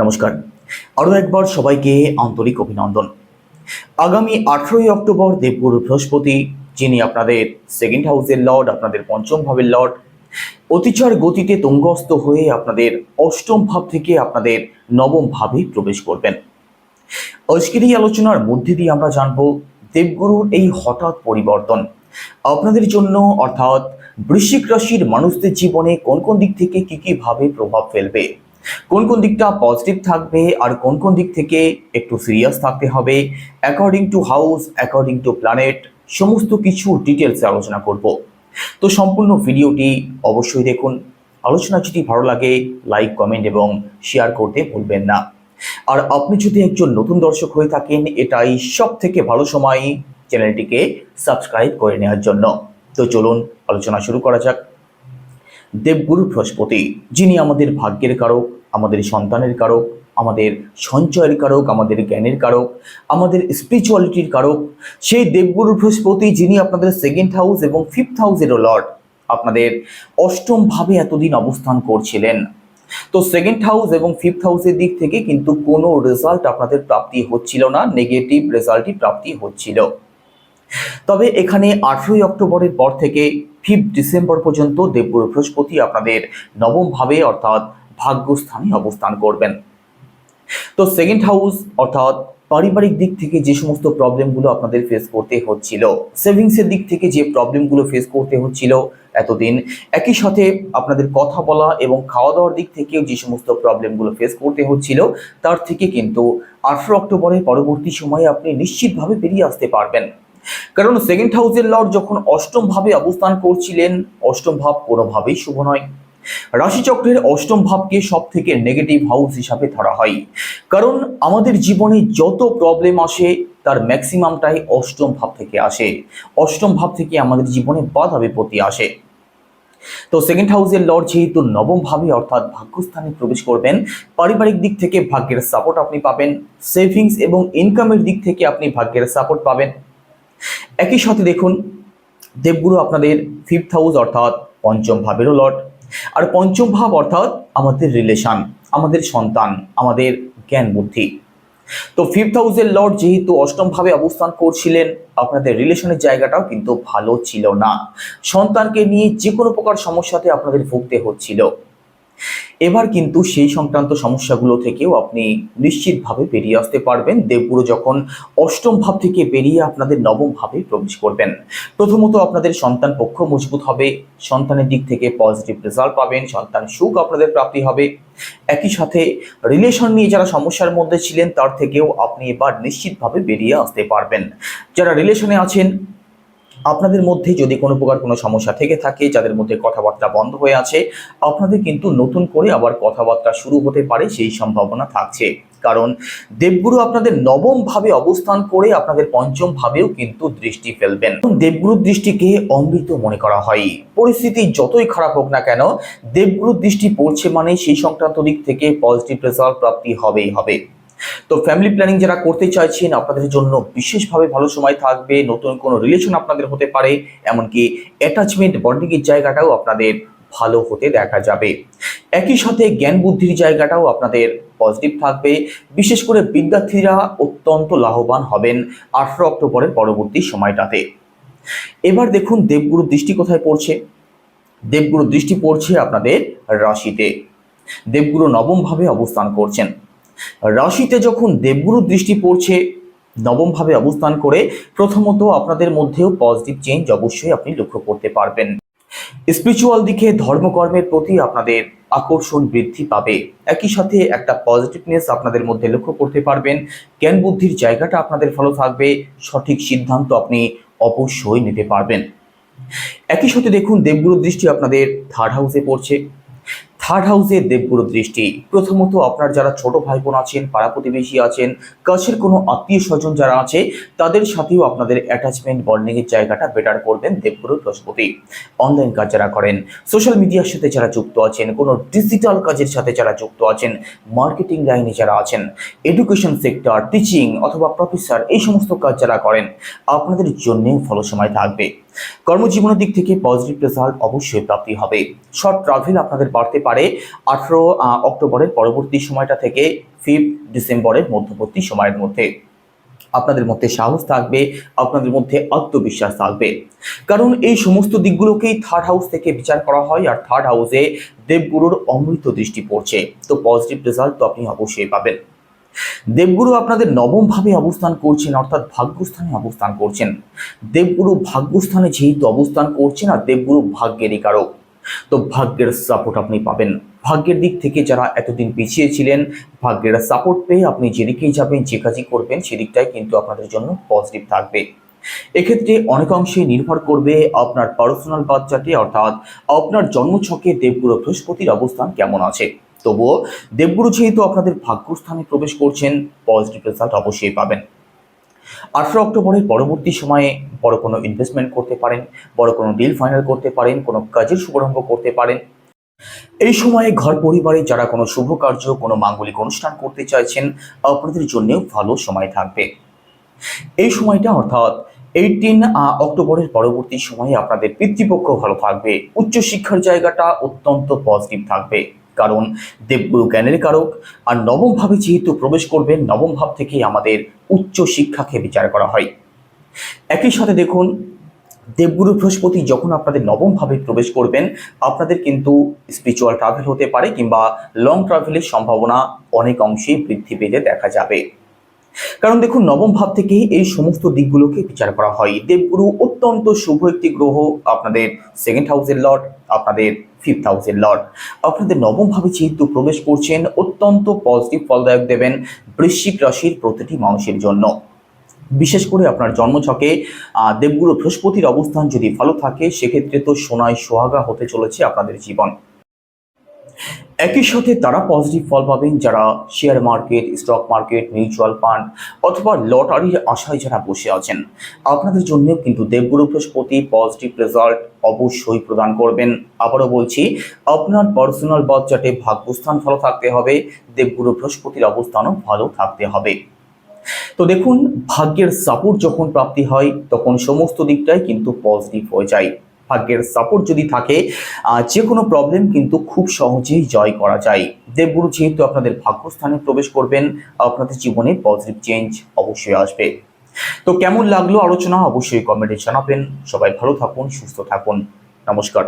নমস্কার। আরও একবার সবাইকে আন্তরিক অভিনন্দন। আগামী আঠেরোই অক্টোবর দেবগুরু বৃহস্পতি, যিনি আপনাদের সেকেন্ড হাউসের লর্ড আপনাদের পঞ্চম ভাবের লর্ড অতিচার গতিতে তঙ্গস্থ হয়ে আপনাদের অষ্টম ভাব থেকে আপনাদের নবম ভাবে প্রবেশ করবেন। আজকের এই আলোচনার মধ্যে দিয়ে আমরা জানব দেবগুরুর এই হঠাৎ পরিবর্তন। আপনাদের জন্য অর্থাৎ বৃশ্চিক রাশির মানুষদের জীবনে কোন কোন দিক থেকে কি কি ভাবে প্রভাব ফেলবে? কোন কোন দিকটা পজিটিভ থাকবে আর কোন কোন দিক থেকে একটু সিরিয়াস থাকতে হবে? According to house according to planet সমস্ত কিছু ডিটেলসে আলোচনা করব। তো সম্পূর্ণ ভিডিওটি অবশ্যই দেখুন। আলোচনা যদি ভালো লাগে লাইক কমেন্ট এবং শেয়ার করতে ভুলবেন না। আর আপনি যদি একজন নতুন দর্শক হয়ে থাকেন, এটাই সব থেকে ভালো সময় চ্যানেলটিকে সাবস্ক্রাইব করে নেওয়ার জন্য। তো চলুন, আলোচনা শুরু করা যাক। দেবগুরু বৃহস্পতি, যিনি আমাদের ভাগ্যের কারক, আমাদের সন্তানের কারক, আমাদের সঞ্চয়ের কারক, আমাদের জ্ঞানের কারক, আমাদের স্পিরিচুয়ালিটির কারক, সেই দেবগুরু বৃহস্পতি যিনি আপনাদের সেকেন্ড হাউস এবং ফিফথ হাউসেরও লর্ড আপনাদের অষ্টম ভাবে এতদিন অবস্থান করছিলেন। তো সেকেন্ড হাউস এবং ফিফথ হাউসের দিক থেকে কিন্তু কোনো রেজাল্ট আপনাদের প্রাপ্তি হচ্ছিল না নেগেটিভ রেজাল্টই প্রাপ্তি হচ্ছিল। তবে এখানে আঠেরোই অক্টোবরের পর থেকে ফিফথ ডিসেম্বর পর্যন্ত দেবগুরু বৃহস্পতি আপনাদের নবম ভাবে অর্থাৎ ভাগ্যস্থানে অবস্থান করবেন। তো সেকেন্ড হাউস অর্থাৎ পারিবারিক দিক থেকে যে সমস্ত প্রবলেমগুলো আপনাদের ফেস করতে হচ্ছিল সেভিংসের দিক থেকে যে প্রবলেমগুলো ফেস করতে হচ্ছিল এতদিন, একই সাথে আপনাদের কথা বলা এবং খাওয়া দাওয়ার দিক থেকেও যে সমস্ত প্রবলেমগুলো ফেস করতে হচ্ছিল, তার থেকে কিন্তু আঠেরো অক্টোবরের পরবর্তী সময়ে আপনি নিশ্চিতভাবে বেরিয়ে আসতে পারবেন। কারণ সেকেন্ড হাউসের লর্ড যখন অষ্টম ভাবে অবস্থান করছিলেন, অষ্টম ভাব কোনোভাবেই শুভ নয়। রাশিচক্রের অষ্টম ভাবকে সব থেকে নেগেটিভ হাউস হিসাবে ধরা হয়। কারণ আমাদের জীবনে যত প্রবলেম আসে, তার ম্যাক্সিমামটাই অষ্টম ভাব থেকে আসে। অষ্টম ভাব থেকে আমাদের জীবনে বাধা বিপত্তি আসে। তো সেকেন্ড হাউসের লর্ড যেহেতু নবম ভাবে অর্থাৎ ভাগ্যস্থানে প্রবেশ করবেন, পারিবারিক দিক থেকে ভাগ্যের সাপোর্ট আপনি পাবেন সেভিংস এবং ইনকামের দিক থেকে আপনি ভাগ্যের সাপোর্ট পাবেন। একই সাথে দেখুন, দেবগুরু আপনাদের ফিফথ হাউস অর্থাৎ পঞ্চম ভাবেরও লর্ড আর পঞ্চম ভাব অর্থাৎ আমাদের রিলেশন আমাদের সন্তান, আমাদের জ্ঞান বুদ্ধি। তো ফিফথ হাউসের লর্ড যেহেতু অষ্টম ভাবে অবস্থান করছিলেন, আপনাদের রিলেশনের জায়গাটাও কিন্তু ভালো ছিল না। সন্তানকে নিয়ে যে কোনো প্রকার সমস্যাতে আপনাদের ভুগতে হচ্ছিল। এবার কিন্তু সেই সংক্রান্ত সমস্যাগুলো থেকেও আপনি নিশ্চিতভাবে বেরিয়ে আসতে পারবেন। দেবগুরু যখন অষ্টম ভাব থেকে বেরিয়ে আপনাদের নবম ভাবে প্রবেশ করবেন। প্রথমত আপনাদের সন্তান পক্ষ মজবুত হবে, সন্তানের দিক থেকে পজিটিভ রেজাল্ট পাবেন, সন্তান সুখ আপনাদের প্রাপ্তি হবে। একই সাথে রিলেশন নিয়ে যারা সমস্যার মধ্যে ছিলেন, তার থেকেও আপনি এবার নিশ্চিতভাবে বেরিয়ে আসতে পারবেন। যারা রিলেশনে আছেন আপনাদের মধ্যে যদি কোনো প্রকার কোনো সমস্যা থেকে থাকে, যাদের মধ্যে কথাবার্তা বন্ধ হয়ে আছে, আপনাদের কিন্তু নতুন করে আবার কথাবার্তা শুরু হতে পারে, সেই সম্ভাবনা থাকছে। কারণ দেবগুরু আপনাদের নবম ভাবে অবস্থান করে আপনাদের পঞ্চম ভাবেও কিন্তু দৃষ্টি ফেলবেন। দেবগুরুর দৃষ্টিকে অমৃত মনে করা হয়। পরিস্থিতি যতই খারাপ হোক না কেন, দেবগুরুর দৃষ্টি পড়ছে মানে সেই সংক্রান্ত দিক থেকে পজিটিভ রেজাল্ট প্রাপ্তি হবেই হবে। তো ফ্যামিলি প্ল্যানিং যারা করতে চাইছেন, আপনাদের জন্য বিশেষভাবে ভালো সময় থাকবে, নতুন কোনো রিলেশন আপনাদের হতে পারে, এমনকি অ্যাটাচমেন্ট বন্ডিংয়ের জায়গাটাও আপনাদের ভালো হতে দেখা যাবে। একই সাথে জ্ঞান বুদ্ধির জায়গাটাও আপনাদের পজিটিভ থাকবে। বিশেষ করে বিদ্যার্থীরা অত্যন্ত লাভবান হবেন আঠেরো অক্টোবরের পরবর্তী সময়টাতে। এবার দেখুন দেবগুরুর দৃষ্টি কোথায় পড়ছে। দেবগুরুর দৃষ্টি পড়ছে আপনাদের রাশিতে। দেবগুরু নবমভাবে অবস্থান করছেন। রাশিতে যখন দেবগুরুর দৃষ্টি পড়ছে, নবমভাবে অবস্থান করে, প্রথমত আপনাদের মধ্যেও পজিটিভ চেঞ্জ অবশ্যই আপনি লক্ষ্য করতে পারবেন। স্পিরিচুয়াল দিকে ধর্মকর্মের প্রতি আপনাদের আকর্ষণ বৃদ্ধি পাবে। একই সাথে একটা পজিটিভনেস আপনাদের মধ্যে লক্ষ্য করতে পারবেন। জ্ঞান বুদ্ধির জায়গাটা আপনাদের ভালো থাকবে। সঠিক সিদ্ধান্ত আপনি অবশ্যই নিতে পারবেন। একই সাথে দেখুন দেবগুরুর দৃষ্টি আপনাদের থার্ড হাউসে পড়ছে। থার্ড হাউসে দেবগুরু দৃষ্টি। প্রথমত আপনার যারা ছোট ভাই বোন আছেন, পাড়া প্রতিবেশী আছেন, কাছের কোনো আত্মীয় স্বজন যারা আছে, তাদের সাথেও আপনাদের অ্যাটাচমেন্ট বন্ডিংয়ের জায়গাটা বেটার করবেন দেবগুরু বৃহস্পতি অনলাইন কাজ যারা করেন সোশ্যাল মিডিয়ার সাথে যারা যুক্ত আছেন, কোনো ডিজিটাল কাজের সাথে যারা যুক্ত আছেন মার্কেটিং লাইনে যারা আছেন এডুকেশন সেক্টর টিচিং অথবা প্রফেসর এই সমস্ত কাজ যারা করেন, আপনাদের জন্যেও ভালো সময় থাকবে। কর্মজীবনের দিক থেকে পজিটিভ রেজাল্ট অবশ্যই প্রাপ্তি হবে। শর্ট ট্রাভেল আপনাদের বাড়তে পারে। আঠারো অক্টোবরের পরবর্তী সময়টা থেকে ফিফথ ডিসেম্বরের মধ্যবর্তী সময়ের মধ্যে। আপনাদের মধ্যে সাহস থাকবে, আপনাদের মধ্যে আত্মবিশ্বাস থাকবে। কারণ এই সমস্ত দিকগুলোকেই থার্ড হাউস থেকে বিচার করা হয় আর থার্ড হাউসে দেবগুরুর অমৃত দৃষ্টি পড়ছে। তো পজিটিভ রেজাল্ট তো আপনি অবশ্যই পাবেন। দেবগুরু আপনাদের নবম ভাবে অবস্থান করছেন, অর্থাৎ ভাগ্যস্থানে অবস্থান করছেন। দেবগুরু ভাগ্যস্থানে যেহেতু অবস্থান করছেন, আর দেবগুরু ভাগ্যেরই কারক। তো ভাগ্যের সাপোর্ট আপনি পাবেন। ভাগ্যের দিক থেকে যারা এতদিন পিছিয়ে ছিলেন, ভাগ্যের সাপোর্ট পেয়ে আপনি যেদিকেই যাবেন, যে কাজই করবেন, সেদিকটাই কিন্তু আপনাদের জন্য পজিটিভ থাকবে। এক্ষেত্রে অনেকাংশেই নির্ভর করবে আপনার পার্সোনাল বাচ্চাটি, অর্থাৎ আপনার জন্মছকে দেবগুরু বৃহস্পতির অবস্থান কেমন আছে। তবুও দেবগুরু যেহেতু আপনাদের ভাগ্যস্থানে প্রবেশ করছেন পজিটিভ রেজাল্ট অবশ্যই পাবেন। আঠারো অক্টোবরের পরবর্তী সময়ে বড় কোনো ইনভেস্টমেন্ট করতে পারেন, বড় কোনো ডিল ফাইনাল করতে পারেন, কোনো কাজের শুভারম্ভ করতে পারেন। এই সময়ে ঘর পরিবারে যারা কোনো শুভ কার্য, কোনো মাঙ্গলিক অনুষ্ঠান করতে চাইছেন, আপনাদের জন্যও ভালো সময় থাকবে। এই সময়টা অর্থাৎ এইটিন অক্টোবরের পরবর্তী সময়ে আপনাদের পিতৃপক্ষ ভালো থাকবে, উচ্চশিক্ষার জায়গাটা অত্যন্ত পজিটিভ থাকবে। কারণ দেবগুরু জ্ঞানের কারক। আর নবম ভাবে যেহেতু প্রবেশ করবেন নবম ভাব থেকেই আমাদের উচ্চ শিক্ষাকে বিচার করা হয়। একই সাথে দেখুন, দেবগুরু বৃহস্পতি যখন আপনাদের নবমভাবে প্রবেশ করবেন, আপনাদের কিন্তু স্পিরিচুয়াল ট্রাভেল হতে পারে কিংবা লং ট্রাভেলের সম্ভাবনা অনেক অংশেই বৃদ্ধি পেতে দেখা যাবে। কারণ দেখুন, নবম ভাব থেকে এই সমস্ত দিকগুলোকে বিচার করা হয়। দেবগুরু অত্যন্ত শুভ একটি গ্রহ, আপনাদের সেকেন্ড হাউসের লর্ড আপনাদের ফিফথ হাউসের লর্ড আপনাদের নবম ভাবে যেহেতু প্রবেশ করছেন, অত্যন্ত পজিটিভ ফলদায়ক দেবেন বৃশ্চিক রাশির প্রতিটি মানুষের জন্য। বিশেষ করে আপনার জন্মছকে দেবগুরু বৃহস্পতির অবস্থান যদি ভালো থাকে, সেক্ষেত্রে তো সোনায় সোহাগা হতে চলেছে আপনাদের জীবন। একই সাথে তারা পজিটিভ ফল পাবেন যারা share market stock market mutual fund অথবা লটারির আশায় যারা বসে আছেন। আপনাদের জন্য কিন্তু দেবগুরু বৃহস্পতি পজিটিভ রেজাল্ট অবশ্যই প্রদান করবেন। আবারও বলছি, আপনার পার্সোনাল বাচ্চাটে ভাগ্যস্থান ভালো থাকতে হবে, দেবগুরু বৃহস্পতির অবস্থানও ভালো থাকতে হবে। তো দেখুন, ভাগ্যের সাপোর্ট যখন প্রাপ্তি হয়, তখন সমস্ত দিকটাই কিন্তু পজিটিভ হয়ে যায়। ভাগ্যের সাপোর্ট যদি থাকে যে কোনো প্রবলেম কিন্তু খুব সহজেই জয় করা যায়। দেবগুরু যেহেতু আপনাদের ভাগ্যস্থানে প্রবেশ করবেন, আপনাদের জীবনে পজিটিভ চেঞ্জ অবশ্যই আসবে। তো কেমন লাগল আলোচনা, অবশ্যই কমেন্টে জানাবেন। সবাই ভালো থাকুন, সুস্থ থাকুন। নমস্কার।